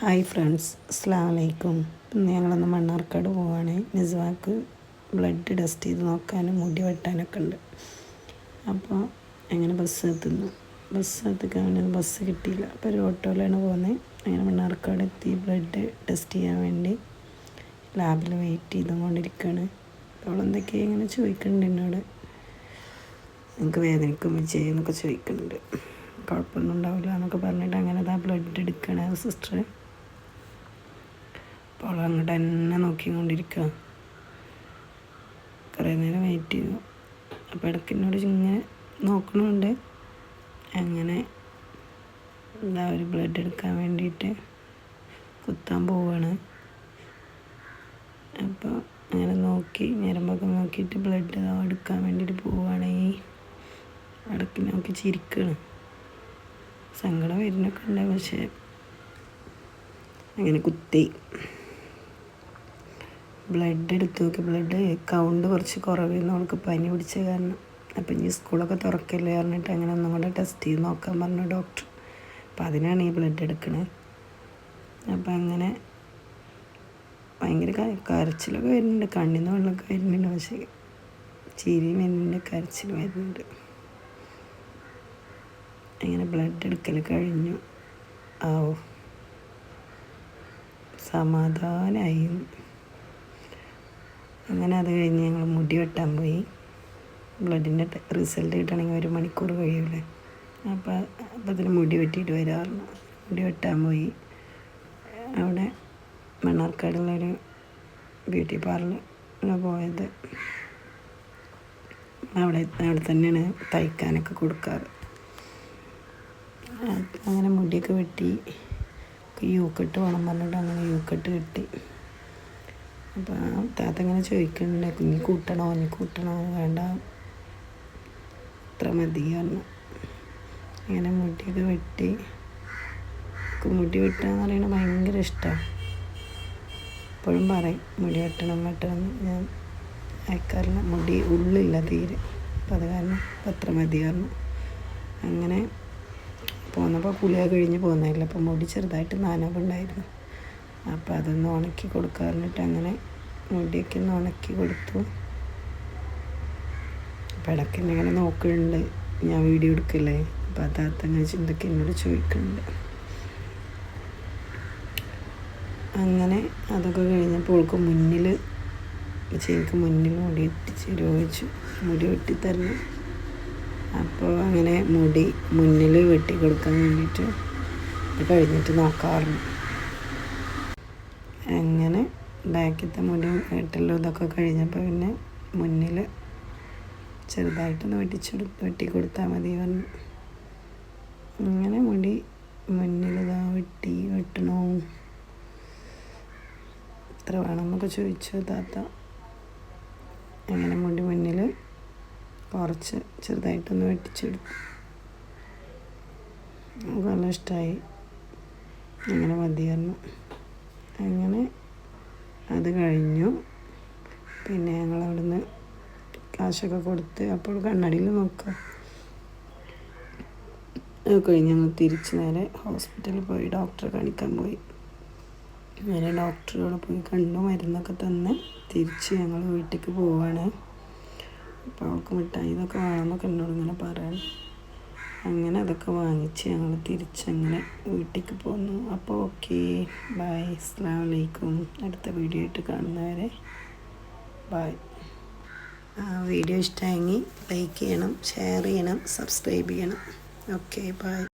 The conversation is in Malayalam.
ഹായ് ഫ്രണ്ട്സ് അസ്ലാമലൈക്കും ഞങ്ങളൊന്ന് മണ്ണാർക്കാട് പോവാണ്. നിസ്വാക്ക് ബ്ലഡ് ടെസ്റ്റ് ചെയ്ത് നോക്കാനും മുടി വെട്ടാനൊക്കെ ഉണ്ട്. അപ്പോൾ അങ്ങനെ ബസ് എത്തുന്നു? ബസ് എത്തിക്കാൻ ബസ് കിട്ടിയില്ല. അപ്പോൾ ഒരു ഓട്ടോയിലാണ് പോകുന്നത് അങ്ങനെ മണ്ണാർക്കാട് എത്തി ബ്ലഡ് ടെസ്റ്റ് ചെയ്യാൻ വേണ്ടി ലാബിൽ വെയിറ്റ് ചെയ്തുകൊണ്ടിരിക്കുകയാണ് അപ്പോൾ എന്തൊക്കെയാണ് ഇങ്ങനെ ചോദിക്കുന്നുണ്ട് എന്നോട്. നിങ്ങൾക്ക് വേദനിക്കും എന്നൊക്കെ ചോദിക്കുന്നുണ്ട്. കുഴപ്പമൊന്നും ഉണ്ടാവില്ല എന്നൊക്കെ പറഞ്ഞിട്ട് അങ്ങനെ അതാ ബ്ലഡ് എടുക്കണേ സിസ്റ്റർ അപ്പോൾ അങ്ങോട്ട് തന്നെ നോക്കിക്കൊണ്ടിരിക്കുക കുറേ നേരം വെയിറ്റ് ചെയ്തു. അപ്പോൾ ഇടയ്ക്ക് എന്നോട് ഇങ്ങനെ നോക്കണുണ്ട് അങ്ങനെ എന്താ ഒരു ബ്ലഡ് എടുക്കാൻ വേണ്ടിയിട്ട് കുത്താൻ പോവാണ്. അപ്പോൾ അങ്ങനെ നോക്കി ഞരമ്പൊക്കെ നോക്കിയിട്ട് ബ്ലഡ് എടുക്കാൻ വേണ്ടിയിട്ട് പോവുകയാണെങ്കിൽ ഇടയ്ക്ക് നോക്കി ചിരിക്കുകയാണ് സങ്കടം വരുന്നൊക്കെ ഉണ്ട് പക്ഷേ അങ്ങനെ കുത്തി. ബ്ലഡ് എടുത്തു നോക്കി. ബ്ലഡ് കൗണ്ട് കുറച്ച് കുറവായിരുന്നു അവൾക്ക് പനി പിടിച്ച കാരണം. അപ്പം ഇനി സ്കൂളൊക്കെ തുറക്കില്ലേ പറഞ്ഞിട്ട് അങ്ങനെ ഒന്നും കൂടെ ടെസ്റ്റ് ചെയ്ത് നോക്കാൻ പറഞ്ഞു ഡോക്ടർ അപ്പം അതിനാണ് ഈ ബ്ലഡ് എടുക്കണത് അപ്പം അങ്ങനെ ഭയങ്കര കരച്ചിലൊക്കെ വരുന്നുണ്ട്. കണ്ണിൽ നിന്ന് വെള്ളമൊക്കെ വരുന്നുണ്ട്. പക്ഷേ ചിരിയും വരുന്നുണ്ട്. കരച്ചിൽ വരുന്നുണ്ട്. അങ്ങനെ ബ്ലഡ് എടുക്കൽ കഴിഞ്ഞു. ആവോ സമാധാനമായി അങ്ങനെ അത് കഴിഞ്ഞ് ഞങ്ങൾ മുടി വെട്ടാൻ പോയി. ബ്ലഡിന്റെ റിസൾട്ട് കിട്ടണമെങ്കിൽ ഒരു മണിക്കൂർ കഴിയൂലേ. അപ്പോൾ അപ്പത്തിന് മുടി വെട്ടിയിട്ട് വരാറുണ്ട്. മുടി വെട്ടാൻ പോയി. അവിടെ മണ്ണാർക്കാടുള്ളൊരു ബ്യൂട്ടി പാർലറിൽ പോയത്. അവിടെ അവിടെ തന്നെയാണ് തയ്ക്കാനൊക്കെ കൊടുക്കാറ്. അങ്ങനെ മുടിയൊക്കെ വെട്ടി. യൂക്കെട്ട് വേണം പറഞ്ഞിട്ട് അങ്ങനെ യൂക്കെട്ട് കിട്ടി. അപ്പോൾ താത്ത ഇങ്ങനെ ചോദിക്കുന്നുണ്ട് കുഞ്ഞി കൂട്ടണോ? ഇനി കൂട്ടണോ? വേണ്ട. ഇത്ര മതി പറഞ്ഞു. ഇങ്ങനെ മുടിയൊക്കെ വെട്ടി. മുടി വെട്ടുക എന്ന് പറയുന്നത് ഭയങ്കര ഇഷ്ടമാണ് എപ്പോഴും പറയും മുടി വെട്ടണം വെട്ടണം ഞാൻ അയക്കാറില്ല. മുടി ഉള്ളില്ല തീരെ. അപ്പം അത് കാരണം അത്ര മതി പറഞ്ഞു. അങ്ങനെ പോന്നപ്പോൾ കുളിയൊക്കെ കഴിഞ്ഞ് പോകുന്നതല്ല അപ്പോൾ മുടി ചെറുതായിട്ട് നാനവുണ്ടായിരുന്നു. അപ്പോൾ അതൊന്ന് ഉണക്കി കൊടുക്കാറിട്ട് അങ്ങനെ മുടിയൊക്കെ ഒന്ന് ഉണക്കി കൊടുത്തു. അപ്പോൾ ഇടയ്ക്ക് എന്നെ ഇങ്ങനെ നോക്കുന്നുണ്ട് ഞാൻ വീഡിയോ എടുക്കില്ലേ? അപ്പോൾ അതാത്ത അങ്ങനെ ചിന്തയ്ക്ക് എന്നോട് ചോദിക്കുന്നുണ്ട്. അങ്ങനെ അതൊക്കെ കഴിഞ്ഞപ്പോൾ അവൾക്ക് മുന്നിൽ ചേക്ക് മുന്നിൽ മുടി എത്തിച്ച് ചോദിച്ചു മുടി വെട്ടിത്തരണം അപ്പോൾ അങ്ങനെ മുടി മുന്നിൽ വെട്ടി കൊടുക്കാൻ വേണ്ടിയിട്ട് കഴിഞ്ഞിട്ട് നോക്കാറുണ്ട് അങ്ങനെ ബാക്കിലത്തെ മുടി വെട്ടലും ഇതൊക്കെ കഴിഞ്ഞപ്പോൾ പിന്നെ മുന്നിൽ ചെറുതായിട്ടൊന്ന് വെട്ടിച്ചെടു വെട്ടി കൊടുത്താൽ മതി പറഞ്ഞു. അങ്ങനെ മുടി മുന്നിൽ ഇതാ വെട്ടി വെട്ടണോ. എത്ര വേണമെന്നൊക്കെ ചോദിച്ചു താത്ത. അങ്ങനെ മുടി മുന്നിൽ കുറച്ച് ചെറുതായിട്ടൊന്ന് വെട്ടിച്ചെടുത്തു. നമുക്ക് നല്ല ഇഷ്ടമായി അങ്ങനെ മതിയായിരുന്നു അങ്ങനെ അത് കഴിഞ്ഞു. പിന്നെ ഞങ്ങൾ അവിടുന്ന് കാശൊക്കെ കൊടുത്ത് അപ്പോൾ കണ്ണടിയിൽ നോക്കുക. അത് കഴിഞ്ഞ് ഞങ്ങൾ തിരിച്ച് നേരെ ഹോസ്പിറ്റലിൽ പോയി. ഡോക്ടറെ കാണിക്കാൻ പോയി. നേരെ ഡോക്ടറോട് പോയി കണ്ടു മരുന്നൊക്കെ തന്ന് തിരിച്ച് ഞങ്ങൾ വീട്ടിലേക്ക് പോവാണ്. അപ്പോൾ അവൾക്ക് മിഠായി ഇതൊക്കെ വേണമെന്നൊക്കെ എന്നോട് ഇങ്ങനെ പറയാൻ അങ്ങനെ അതൊക്കെ വാങ്ങിച്ച് ഞങ്ങൾ തിരിച്ചങ്ങനെ വീട്ടിലേക്ക് പോന്നു. അപ്പോൾ ഓക്കെ. ബൈ അസ്സാം വലൈക്കും അടുത്ത വീഡിയോ ആയിട്ട് കാണുന്നവരെ ബൈ വീഡിയോ ഇഷ്ടമായെങ്കിൽ ലൈക്ക് ചെയ്യണം ഷെയർ ചെയ്യണം സബ്സ്ക്രൈബ് ചെയ്യണം. Okay bye